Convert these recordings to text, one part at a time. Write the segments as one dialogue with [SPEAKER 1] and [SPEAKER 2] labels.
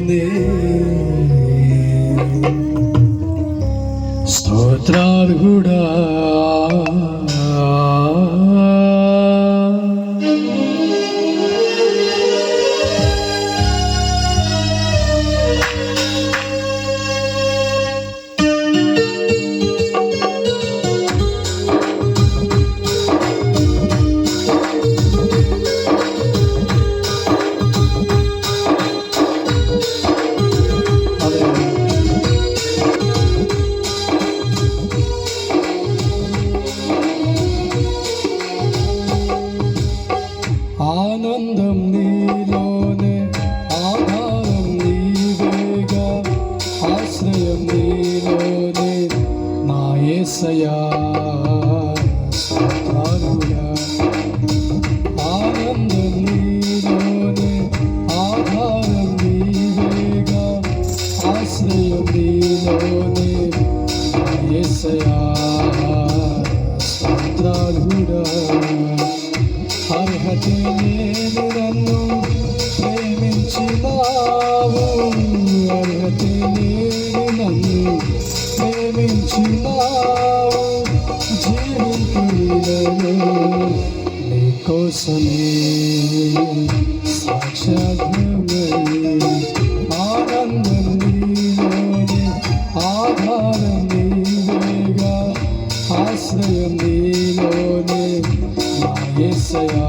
[SPEAKER 1] నీలోనే స్తోత్రార్హుడా నీలోనే నా యేసయా ఆనందం నీలోనే ఆధారం నీవేగా ఆశ్రయం నీలోనే నా ప్రేమించినావు జీవితులను ఆనందం నీలోనే ఆధారం నీవేగా ఆశ్రయం నీలోనే మాయసయా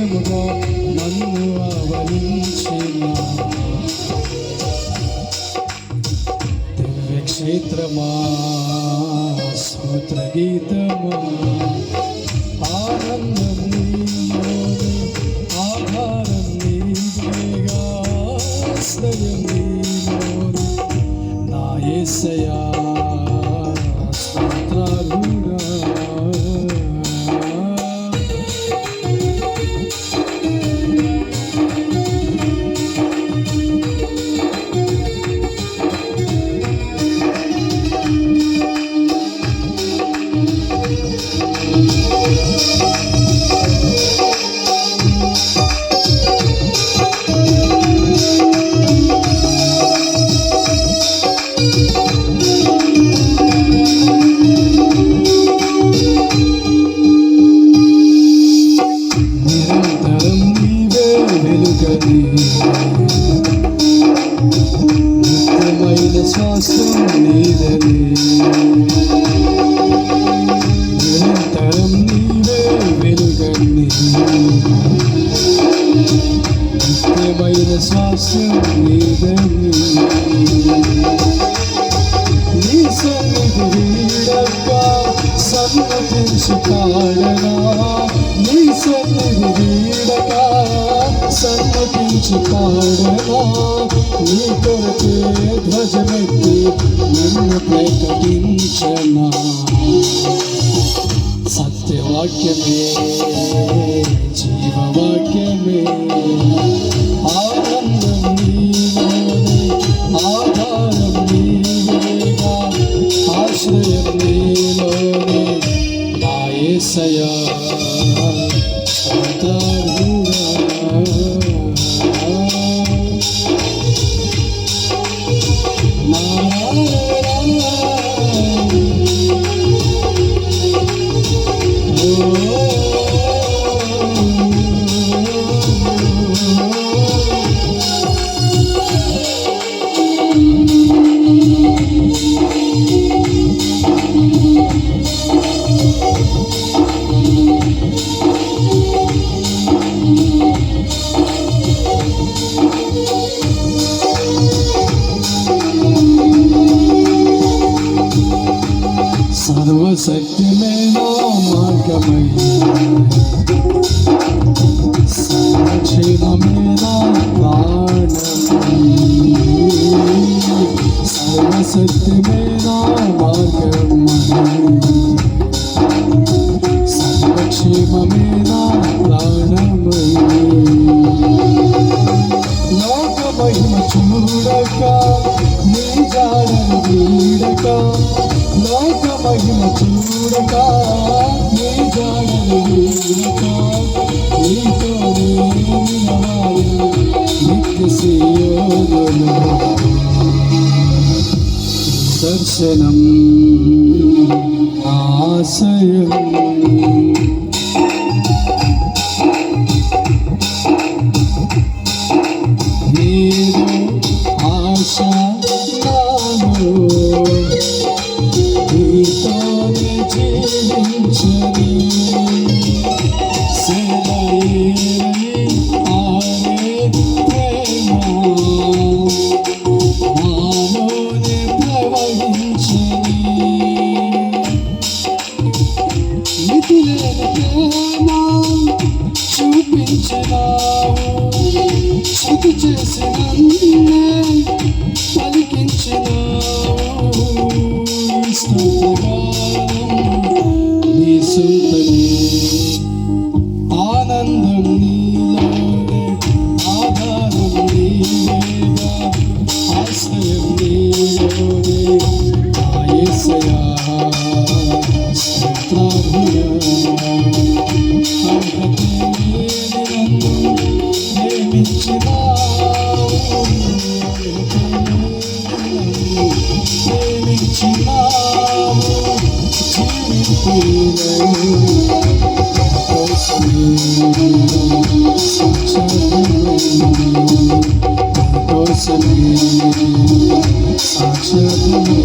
[SPEAKER 1] కవచముగా నన్ను ఆవరించిన దివ్య క్షేత్రమా స్తోత్ర గీతమా వెలుగని నిత్యమైన శ్వాసం నీదని. నిరంతరం నీవే వెలుగని. నిత్యమైన శ్వాసం నీదని. నీ సన్నిధి వీడక సన్నతించు కాడనా? నీ సన్నిధి సన్నతించు కాడనా నీ కొరకే ధ్వజమెత్తి నన్ను ప్రకటించనా సత్యవాక్యమే జీవవాక్యమే ఆనందం నీలోనే ఆధారం నీవేగా ఆశ్రయం నీలోనే you. सर्वशक्ति में हो माँ कमैया समझ मेरा सर्वशक्ति में చూడక నీ జాడను వీడక నీతో నిలవాలి దర్శనం ఆశయం. ఆనందం నీలోనే ఆధారం నీవేగా ఆశ్రయం నీలోనే ఆ యేసయ్యా స్తోత్రాభుయా అర్హతే లేని నన్ను ప్రేమించినావు ప్రేమించినావు జీవింపులే కోసమే సాక్షాత్మై